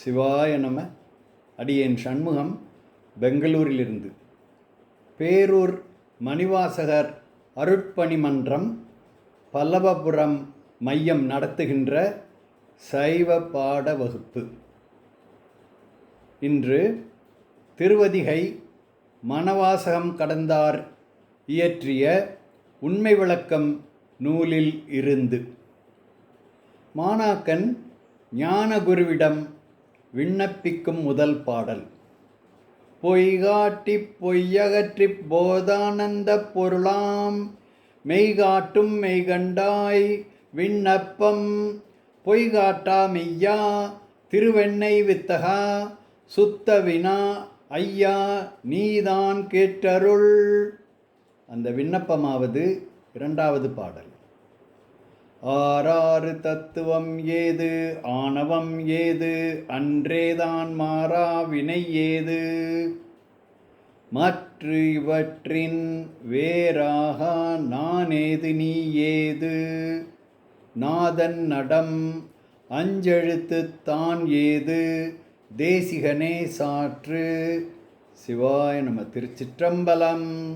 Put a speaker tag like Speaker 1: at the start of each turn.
Speaker 1: சிவாய நம அடியேன் சண்முகம் பெங்களூரிலிருந்து. பேரூர் மணிவாசகர் அருட்பணி மன்றம் பல்லவபுரம் மையம் நடத்துகின்ற சைவ பாட வகுப்பு. இன்று திருவதிகை மணவாசகம் கடந்தார் இயற்றிய உண்மை விளக்கம் நூலில் இருந்து. மாணாக்கன் ஞானகுருவிடம் விண்ணப்பிக்கும் முதல் பாடல். பொய்காட்டி பொய்யகற்றிப் போதானந்த பொருளாம். மெய்காட்டும் மெய்கண்டாய் விண்ணப்பம். பொய்காட்டா மெய்யா திருவெண்ணை வித்தகா. சுத்த வினா ஐயா நீதான் கேட்டருள். அந்த விண்ணப்பமாவது இரண்டாவது பாடல். ஆறாறு தத்துவம் ஏது? ஆணவம் ஏது? அன்றேதான் மாறா வினை ஏது? மற்ற இவற்றின் வேறாக நானேது நீ ஏது? நாதன் நடம் அஞ்செழுத்து தான் ஏது? தேசிகனே சாற்று. சிவாய நம்ம திருச்சிற்றம்பலம்.